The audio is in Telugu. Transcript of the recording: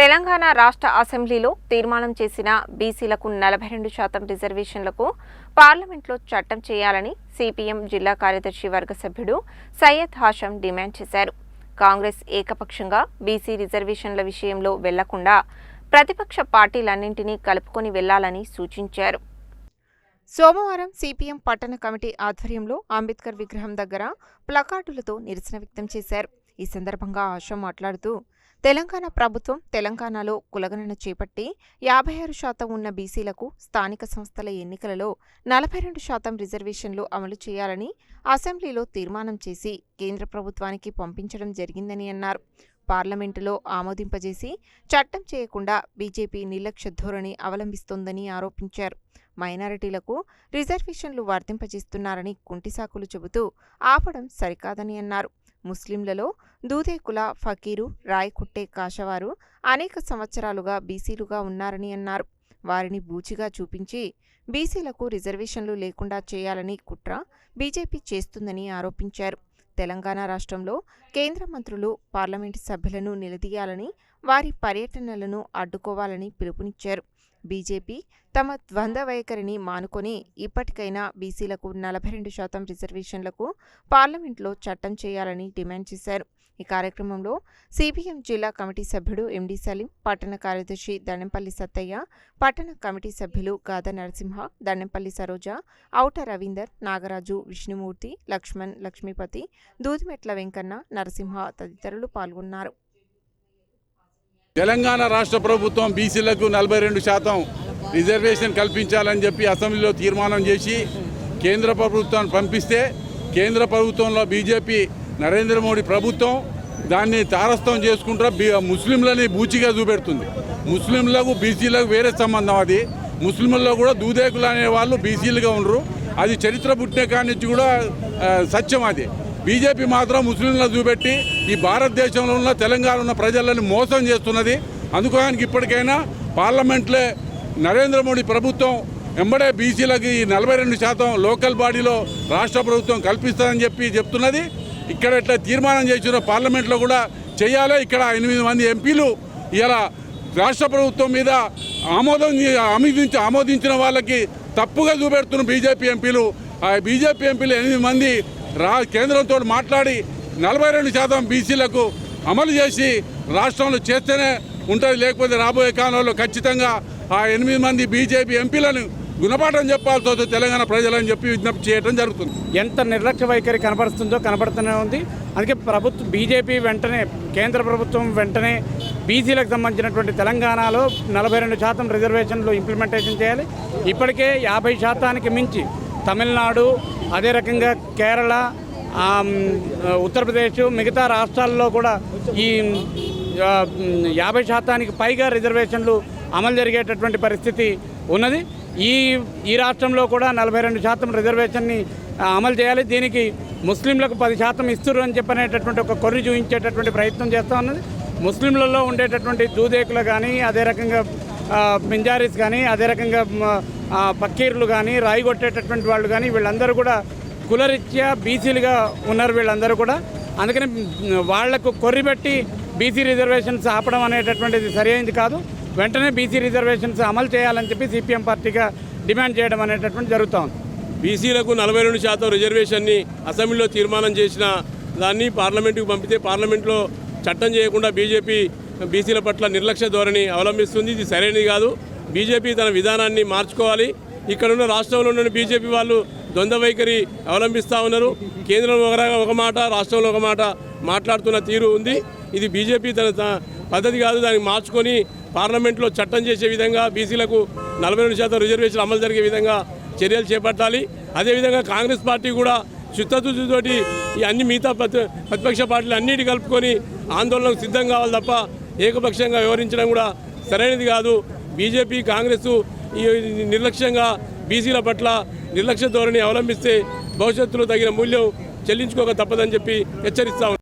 తెలంగాణ రాష్ట్ర అసెంబ్లీలో తీర్మానం చేసిన బీసీలకు నలభై రెండు శాతం రిజర్వేషన్లకు పార్లమెంట్లో చట్టం చేయాలని సిపిఎం జిల్లా కార్యదర్శి వర్గ సభ్యుడు సయ్యద్ హాషం డిమాండ్ చేశారు. కాంగ్రెస్ ఏకపక్షంగా బీసీ రిజర్వేషన్ల విషయంలో వెళ్ళకుండా ప్రతిపక్ష పార్టీలన్నింటినీ కలుపుకొని వెళ్ళాలని సూచించారు. సోమవారం సిపిఎం పట్టణ కమిటీ ఆధ్వర్యంలో అంబేద్కర్ విగ్రహం దగ్గర ప్లకార్డులతో నిరసన వ్యక్తం చేశారు. ఈ సందర్భంగా ఆశ మాట్లాడుతూ తెలంగాణ ప్రభుత్వం తెలంగాణలో కులగణన చేపట్టి యాభై ఆరు శాతం ఉన్న బీసీలకు స్థానిక సంస్థల ఎన్నికలలో నలభై రెండు శాతం రిజర్వేషన్లు అమలు చేయాలని అసెంబ్లీలో తీర్మానం చేసి కేంద్ర ప్రభుత్వానికి పంపించడం జరిగిందని అన్నారు. పార్లమెంటులో ఆమోదింపజేసి చట్టం చేయకుండా బీజేపీ నిర్లక్ష్య ధోరణి అవలంబిస్తోందని ఆరోపించారు. మైనారిటీలకు రిజర్వేషన్లు వర్తింపజేస్తున్నారని కుంటిసాకులు చెబుతూ ఆపడం సరికాదని అన్నారు. ముస్లింలలో దూదేకుల ఫకీరు రాయకుట్టే కాషవారు అనేక సంవత్సరాలుగా బీసీలుగా ఉన్నారని అన్నారు. వారిని బూచిగా చూపించి బీసీలకు రిజర్వేషన్లు లేకుండా చేయాలని కుట్ర బీజేపీ చేస్తుందని ఆరోపించారు. తెలంగాణ రాష్ట్రంలో కేంద్ర మంత్రులు పార్లమెంటు సభ్యులను నిలదీయాలని వారి పర్యటనలను అడ్డుకోవాలని పిలుపునిచ్చారు. బీజేపీ తమ ద్వంద్వ వైఖరిని మానుకొని ఇప్పటికైనా బీసీలకు నలభై రెండు శాతం రిజర్వేషన్లకు పార్లమెంట్లో చట్టం చేయాలని డిమాండ్ చేశారు. ఈ కార్యక్రమంలో సిపిఎం జిల్లా కమిటీ సభ్యుడు ఎండి సలీం పట్టణ కార్యదర్శి దండెంపల్లి సత్తయ్య పట్టణ కమిటీ సభ్యులు గాద నరసింహ దండెంపల్లి సరోజ ఔట రవీందర్ నాగరాజు విష్ణుమూర్తి లక్ష్మణ్ లక్ష్మీపతి దూదిమెట్ల వెంకన్న నరసింహ తదితరులు పాల్గొన్నారు. తెలంగాణ రాష్ట్ర ప్రభుత్వం బీసీలకు నలభై రెండు శాతం రిజర్వేషన్ కల్పించాలని చెప్పి అసెంబ్లీలో తీర్మానం చేసి కేంద్ర ప్రభుత్వాన్ని పంపిస్తే కేంద్ర ప్రభుత్వంలో బీజేపీ నరేంద్ర మోడీ ప్రభుత్వం దాన్ని తారస్థం చేసుకుంటూ ముస్లింలని బూచిగా చూపెడుతుంది. ముస్లింలకు బీసీలకు వేరే సంబంధం అది. ముస్లింలలో కూడా దూదేకులు అనే వాళ్ళు బీసీలుగా ఉండరు. అది చరిత్ర పుట్టిన కాడి కూడా సత్యం అది. బీజేపీ మాత్రం ముస్లింలను చూపెట్టి ఈ భారతదేశంలో ఉన్న తెలంగాణ ఉన్న ప్రజలను మోసం చేస్తున్నది. అందుకోడానికి ఇప్పటికైనా పార్లమెంట్లో నరేంద్ర మోడీ ప్రభుత్వం వెంబడే బీసీలకు నలభై రెండు శాతం లోకల్ బాడీలో రాష్ట్ర ప్రభుత్వం కల్పిస్తుందని చెప్పి చెప్తున్నది. ఇక్కడ ఎట్లా తీర్మానం చేసిన పార్లమెంట్లో కూడా చేయాలి. ఇక్కడ ఎనిమిది మంది ఎంపీలు ఇలా రాష్ట్ర ప్రభుత్వం మీద ఆమోదం ఆమోదించి ఆమోదించిన వాళ్ళకి తప్పుగా చూపెడుతున్న బీజేపీ ఎంపీలు. ఆ బీజేపీ ఎంపీలు ఎనిమిది మంది రా కేంద్రంతో మాట్లాడి నలభై రెండు శాతం బీసీలకు అమలు చేసి రాష్ట్రంలో చేస్తేనే ఉంటుంది. లేకపోతే రాబోయే కాలంలో ఖచ్చితంగా ఆ ఎనిమిది మంది బీజేపీ ఎంపీలను గుణపాఠం చెప్పాల్సి తెలంగాణ ప్రజలని చెప్పి విజ్ఞప్తి చేయడం జరుగుతుంది. ఎంత నిర్లక్ష్య వైఖరి కనబడుతుందో కనబడుతూనే ఉంది. అందుకే ప్రభుత్వం బీజేపీ వెంటనే కేంద్ర ప్రభుత్వం వెంటనే బీసీలకు సంబంధించినటువంటి తెలంగాణలో నలభై రెండు శాతం రిజర్వేషన్లు ఇంప్లిమెంటేషన్ చేయాలి. ఇప్పటికే యాభై శాతానికి మించి తమిళనాడు అదే రకంగా కేరళ ఉత్తరప్రదేశ్ మిగతా రాష్ట్రాల్లో కూడా ఈ యాభై శాతానికి పైగా రిజర్వేషన్లు అమలు జరిగేటటువంటి పరిస్థితి ఉన్నది. ఈ ఈ రాష్ట్రంలో కూడా నలభై రెండు శాతం రిజర్వేషన్ని అమలు చేయాలి. దీనికి ముస్లింలకు పది శాతం ఇస్తురు అని చెప్పనేటటువంటి ఒక కొర్రి చూపించేటటువంటి ప్రయత్నం చేస్తూ ఉన్నది. ముస్లింలలో ఉండేటటువంటి దూదేకులు కానీ అదే రకంగా పింజారీస్ కానీ అదే రకంగా పక్కీర్లు కానీ రాయి కొట్టేటటువంటి వాళ్ళు కానీ వీళ్ళందరూ కూడా కులరీత్యా బీసీలుగా ఉన్నారు వీళ్ళందరూ కూడా. అందుకని వాళ్ళకు కొర్రిపెట్టి బీసీ రిజర్వేషన్స్ ఆపడం అనేటటువంటిది సరైనది కాదు. వెంటనే బీసీ రిజర్వేషన్స్ అమలు చేయాలని చెప్పి సిపిఎం పార్టీగా డిమాండ్ చేయడం అనేటటువంటి జరుగుతూ ఉంది. బీసీలకు నలభై రెండు శాతం రిజర్వేషన్ని అసెంబ్లీలో తీర్మానం చేసిన దాన్ని పార్లమెంటుకు పంపితే పార్లమెంట్లో చట్టం చేయకుండా బీజేపీ బీసీల పట్ల నిర్లక్ష్య ధోరణి అవలంబిస్తుంది. ఇది సరైనది కాదు. బీజేపీ తన విధానాన్ని మార్చుకోవాలి. ఇక్కడున్న రాష్ట్రంలో ఉన్న బీజేపీ వాళ్ళు ద్వంద్వ వైఖరి అవలంబిస్తూ ఉన్నారు. కేంద్రంలో ఒక ఒక మాట రాష్ట్రంలో ఒక మాట మాట్లాడుతున్న తీరు ఉంది. ఇది బీజేపీ తన త- పద్ధతి కాదు. దానికి మార్చుకొని పార్లమెంట్లో చట్టం చేసే విధంగా బీసీలకు నలభై రెండు శాతం రిజర్వేషన్ అమలు జరిగే విధంగా చర్యలు చేపట్టాలి. అదేవిధంగా కాంగ్రెస్ పార్టీ కూడా చిత్తశుద్ధితోటి ఈ అన్ని మిగతా ప్రతిపక్ష పార్టీలు అన్నిటి కలుపుకొని ఆందోళనకు సిద్ధం కావాలి తప్ప ఏకపక్షంగా వ్యవహరించడం కూడా సరైనది కాదు. బీజేపీ కాంగ్రెస్ ఈ నిర్లక్ష్యంగా బీసీల పట్ల నిర్లక్ష్య ధోరణి అవలంబిస్తే భవిష్యత్తులో తగిన మూల్యం చెల్లించుకోక తప్పదని చెప్పి హెచ్చరిస్తా